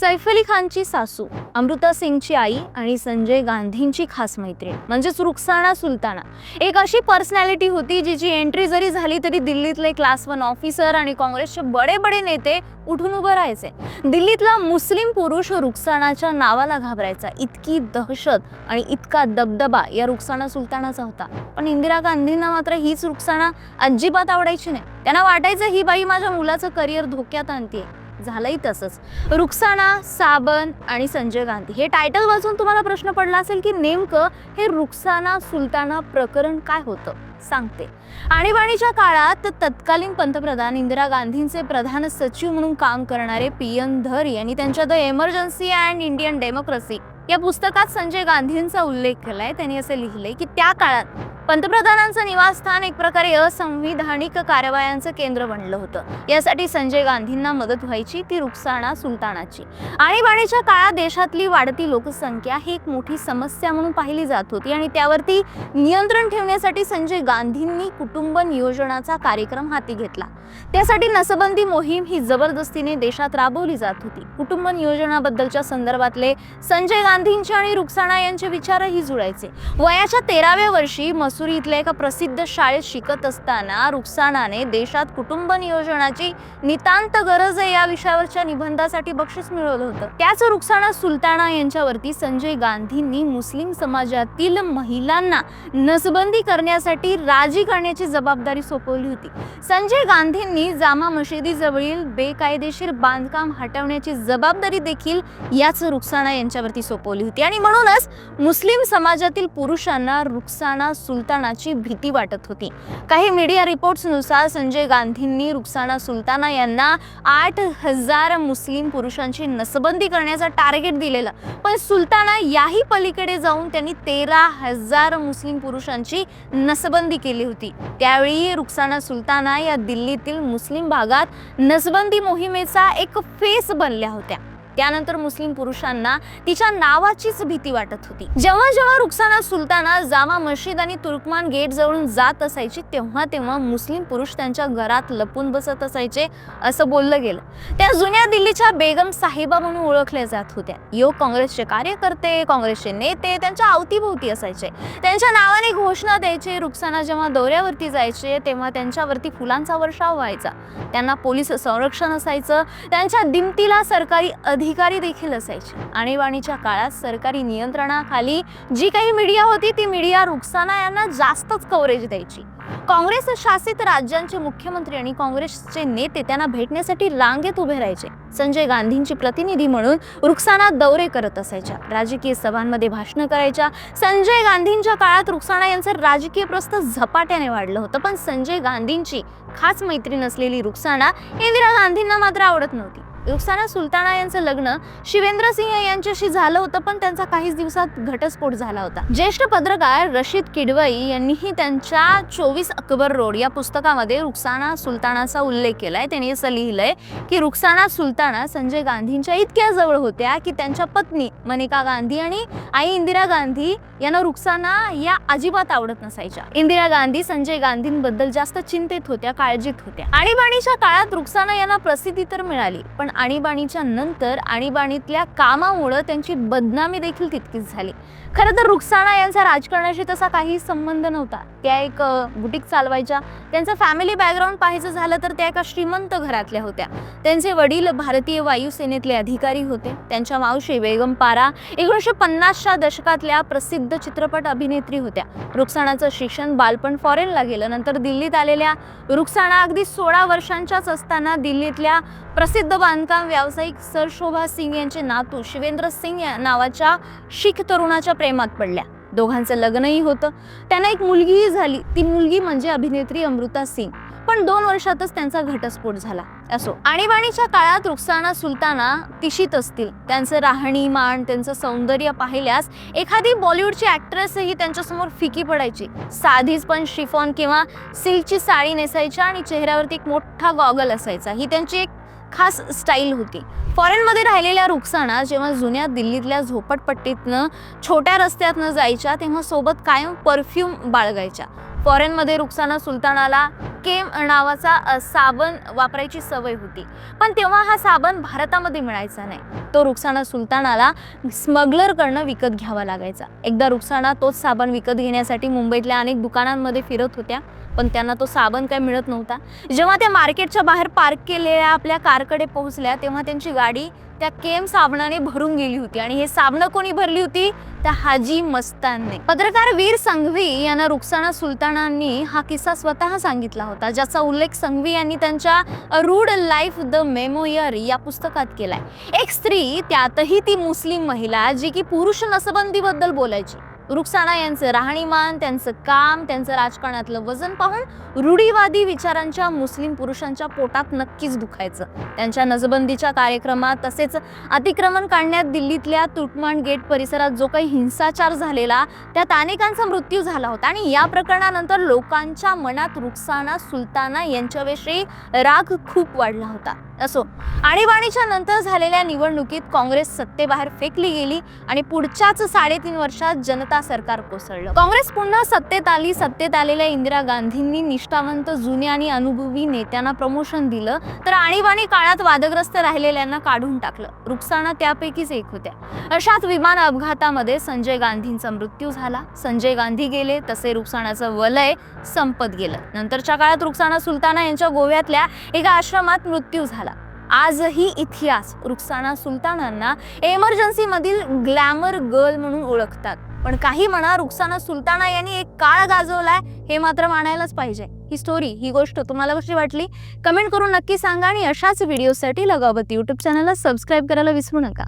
सैफ अली खानची सासू अमृता सिंगची आई आणि संजय गांधींची खास मैत्रीण म्हणजेच रुखसाना सुलताना. एक अशी पर्सनॅलिटी होती जिची एंट्री जरी झाली तरी दिल्लीतले क्लास वन ऑफिसर आणि काँग्रेसचे बडे बडे नेते उठून उभं राहायचे. दिल्लीतला मुस्लिम पुरुष रुखसानाच्या नावाला घाबरायचा. इतकी दहशत आणि इतका दबदबा या रुखसाना सुलतानाचा होता. पण इंदिरा गांधींना मात्र हीच रुखसाना अजिबात आवडायची नाही. त्यांना वाटायचं ही बाई माझ्या मुलाचं करिअर धोक्यात आणते झालंही तसंच. रुक्साना साबन आणि संजय गांधी हे टायटल वाचून तुम्हाला प्रश्न पडला असेल की नेमकं हे रुक्साना सुलताना प्रकरण काय होतं? सांगते. आणीबाणीच्या काळात तत्कालीन पंतप्रधान इंदिरा गांधींचे प्रधान सचिव म्हणून काम करणारे पी एन धर यांनी त्यांच्या the emergency and Indian democracy या पुस्तकात संजय गांधींचा उल्लेख केलाय. त्यांनी असे लिहिले की त्या काळात पंतप्रधानांचं निवासस्थान एक प्रकारे असंविधानिक कारवायांचं केंद्र बनलं होतं. यासाठी संजय गांधींना मदत व्हायची ती रुक्साणा सुलतानाची. आणीबाणीच्या काळात देशातली वाढती लोकसंख्या ही एक मोठी समस्या म्हणून पाहिली जात होती आणि त्यावरती नियंत्रण ठेवण्यासाठी संजय गांधींनी कुटुंब नियोजनाचा कार्यक्रम हाती घेतला. त्यासाठी नसबंदी मोहीम ही जबरदस्तीने देशात राबवली जात होती. कुटुंब नियोजनाबद्दलच्या संदर्भातले संजय गांधींचे आणि रुखसाना यांचे विचारही जुळायचे. वयाच्या तेराव्या वर्षी मसुरी इथल्या एका प्रसिद्ध शाळेत शिकत असताना रुखसानाने देशात कुटुंब नियोजनाची नितांत गरज आहे या विषयावरच्या निबंधासाठी बक्षीस मिळवलं होतं. त्याच रुखसाना सुलताना यांच्यावरती संजय गांधींनी मुस्लिम समाजातील महिलांना नसबंदी करण्यासाठी राजी करण्याची जबाबदारी सोपवली होती. संजय गांधींनी जामा मशिदीजवळील बेकायदेशीर बांधकाम हटवण्याची जबाबदारी देखील याच रुखसाना यांच्यावरती सोपवली होती. आणि म्हणूनच मुस्लिम समाजातील पुरुषांना रुखसाना सुलतानाची भीती वाटत होती. काही मीडिया रिपोर्ट्सनुसार संजय गांधींनी रुक्साना सुलताना यांना आठ हजार मुस्लिम पुरुषांची नसबंदी करण्याचा टार्गेट दिलेलं. पण सुलताना याही पलीकडे जाऊन त्यांनी तेरा हजार मुस्लिम पुरुषांची नसबंदी केली होती. त्यावेळी रुक्साना सुलताना या दिल्लीतील मुस्लिम भागात नसबंदी मोहिमेचा एक फेस बनल्या होत्या. त्यानंतर मुस्लिम पुरुषांना तिच्या नावाचीच भीती वाटत होती. जेव्हा जेव्हा रुक्साना सुलताना जामा मशीद आणि तुर्कमान गेट जवळून जात असायची तेव्हा तेव्हा मुस्लिम पुरुष त्यांच्या घरात लपून बसत असायचे असं बोललं गेलं. त्या जुन्या दिल्लीच्या बेगम साहिबा म्हणून ओळखल्या जात होत्या. योग काँग्रेसचे कार्यकर्ते काँग्रेसचे नेते त्यांच्या अवतीभोवती असायचे. त्यांच्या नावाने घोषणा द्यायचे रुक्साना जेव्हा दौऱ्यावरती जायचे तेव्हा त्यांच्यावरती फुलांचा वर्षाव व्हायचा. त्यांना पोलीस संरक्षण असायचं. त्यांच्या दिमतीला सरकारी अधिकारी देखील असायचे. आणीबाणीच्या काळात सरकारी नियंत्रणाखाली जी काही मीडिया होती ती मीडिया रुखसाना यांना जास्तच कव्हरेज द्यायची. काँग्रेस शासित राज्यांचे मुख्यमंत्री आणि काँग्रेसचे नेते त्यांना भेटण्यासाठी रांगेत उभे राहायचे. संजय गांधींची प्रतिनिधी म्हणून रुखसाना दौरे करत असायच्या. राजकीय सभांमध्ये भाषणं करायच्या. संजय गांधींच्या काळात रुखसाना यांचं राजकीय प्रस्थ झपाट्याने वाढलं होतं. पण संजय गांधींची खास मैत्रीण असलेली रुखसाना इंदिरा गांधींना मात्र आवडत नव्हती. रुखसाना सुलताना यांचं लग्न शिवेंद्र सिंह यांच्याशी झालं होतं पण त्यांचा काहीच दिवसात घटस्फोट झाला होता. ज्येष्ठ पत्रकार रशीद किडवाई यांनीही त्यांच्या चोवीस अकबर रोड या पुस्तकामध्ये रुखसाना सुलतानाचा उल्लेख केलाय. त्यांनी असं लिहिलंय की रुखसाना सुलताना संजय गांधींच्या इतक्या जवळ होत्या की त्यांच्या पत्नी मनिका गांधी आणि आई इंदिरा गांधी यांना रुखसाना या अजिबात आवडत नसायच्या. इंदिरा गांधी संजय गांधींबद्दल जास्त चिंतेत होत्या काळजीत होत्या. आणीबाणीच्या काळात रुखसाना यांना प्रसिद्धी तर मिळाली पण आणीबाणीच्या नंतर आणीबाणीतल्या कामामुळं त्यांची बदनामी देखील तितकीच झाली. खरं तर रुखसाना यांचा राजकारणाशी तसा काही संबंध नव्हता. त्या एक बुटीक चालवायच्या. त्यांचं फॅमिली बॅकग्राऊंड पाहायचं झालं तर त्या एका श्रीमंत घरातल्या होत्या. त्यांचे वडील भारतीय वायुसेनेतले अधिकारी होते. त्यांच्या मावशी बेगम पारा एकोणीसशे पन्नासच्या दशकातल्या प्रसिद्ध चित्रपट अभिनेत्री होत्या. रुक्साणाचं शिक्षण बालपण फॉरेनला गेलं. नंतर दिल्लीत आलेल्या रुक्साणा अगदी सोळा वर्षांच्याच असताना दिल्लीतल्या प्रसिद्ध बांधकाम व्यावसायिक सर शोभा सिंग यांचे नातू शिवेंद्र सिंग या नावाच्या शीख तरुणाच्या प्रेमात पडल्या. दोघांचं लग्नही होतं. त्यांना एक मुलगीही झाली. ती मुलगी म्हणजे अभिनेत्री अमृता सिंग. पण दोन वर्षातच त्यांचा घटस्फोट झाला. असो. आणीबाणीच्या काळात रुखसाना सुलताना तिशीत असतील. त्यांचं राहणीमान त्यांचं सौंदर्य पाहिल्यास एखादी बॉलिवूडची ॲक्ट्रेसही त्यांच्यासमोर फिकी पडायची. साधीच पण शिफॉन किंवा सिल्कची साडी नेसायच्या आणि चेहऱ्यावरती एक मोठा गॉगल असायचा. ही त्यांची एक खास स्टाईल होती. फॉरेनमध्ये राहिलेल्या रुक्साना जेव्हा जुन्या दिल्लीतल्या झोपडपट्टीतनं छोट्या रस्त्यातनं जायच्या तेव्हा सोबत कायम परफ्यूम बाळगायच्या. फॉरेनमध्ये रुक्साना सुलतानाला केम नावाचा साबण वापरायची सवय होती. पण तेव्हा हा साबण भारतामध्ये मिळायचा नाही. तो रुक्साना सुलतानाला स्मगलरकडनं विकत घ्यावा लागायचा. एकदा रुक्साना तोच साबण विकत घेण्यासाठी मुंबईतल्या अनेक दुकानांमध्ये फिरत होत्या. पण त्यांना तो साबण काय मिळत नव्हता. जेव्हा त्या मार्केटच्या बाहेर पार्क केलेल्या आपल्या कारकडे पोहोचल्या तेव्हा त्यांची गाडी त्या केम साबणाने भरून गेली होती. आणि हे साबणं कोणी भरली होती? त्या हाजी मस्तानने. पत्रकार वीर संघवी यांना रुक्साना सुलतानांनी हा किस्सा स्वतः सांगितला होता ज्याचा उल्लेख संघवी यांनी त्यांच्या रूड लाईफ द मेमोयर या पुस्तकात केलाय. एक स्त्री त्यातही ती मुस्लिम महिला जी की पुरुष नसबंदीबद्दल बोलायची. रुक्साना यांचं राहणीमान त्यांचं काम त्यांचं राजकारणातलं वजन पाहून रूढीवादी विचारांच्या मुस्लिम पुरुषांच्या पोटात नक्कीच दुखायचं. त्यांच्या नजबंदीच्या कार्यक्रमात तसेच अतिक्रमण काढण्यात दिल्लीतल्या तुटमान गेट परिसरात जो काही हिंसाचार झालेला त्यात अनेकांचा मृत्यू झाला होता. आणि या प्रकरणानंतर लोकांच्या मनात रुक्साना सुलताना यांच्याविषयी राग खूप वाढला होता. असो आणीबाणीच्या नंतर झालेल्या निवडणुकीत काँग्रेस सत्तेबाहेर फेकली गेली आणि पुढच्याच साडेतीन वर्षात जनता सरकार कोसळलं? काँग्रेस पुन्हा सत्तेत आली सत्तेत आलेल्या इंदिरा गांधींनी निष्ठावंत जुन्या आणि अनुभवी नेत्यांना प्रमोशन दिलं तर आणीबाणी काळात वादग्रस्त राहिलेल्यांना काढून टाकलं. रुक्साना त्यापैकीच एक होत्या. अशाच विमान अपघातामध्ये संजय गांधींचा मृत्यू झाला. संजय गांधी गेले तसे रुक्साणाचं वलय संपत गेलं. नंतरच्या काळात रुक्साना सुलताना यांच्या गोव्यातल्या एका आश्रमात मृत्यू झाला. आजही इतिहास रुक्साना सुलतानांना एमर्जन्सी मधील ग्लॅमर गर्ल म्हणून ओळखतात. पण काही म्हणा रुखसाना सुलताना यांनी एक काळ गाजवलाय हे मात्र मानायलाच पाहिजे. ही स्टोरी ही गोष्ट तुम्हाला कशी वाटली? कमेंट करून नक्की सांगा आणि अशाच व्हिडिओसाठी लगावती युट्यूब चॅनलला सबस्क्राईब करायला विसरू नका.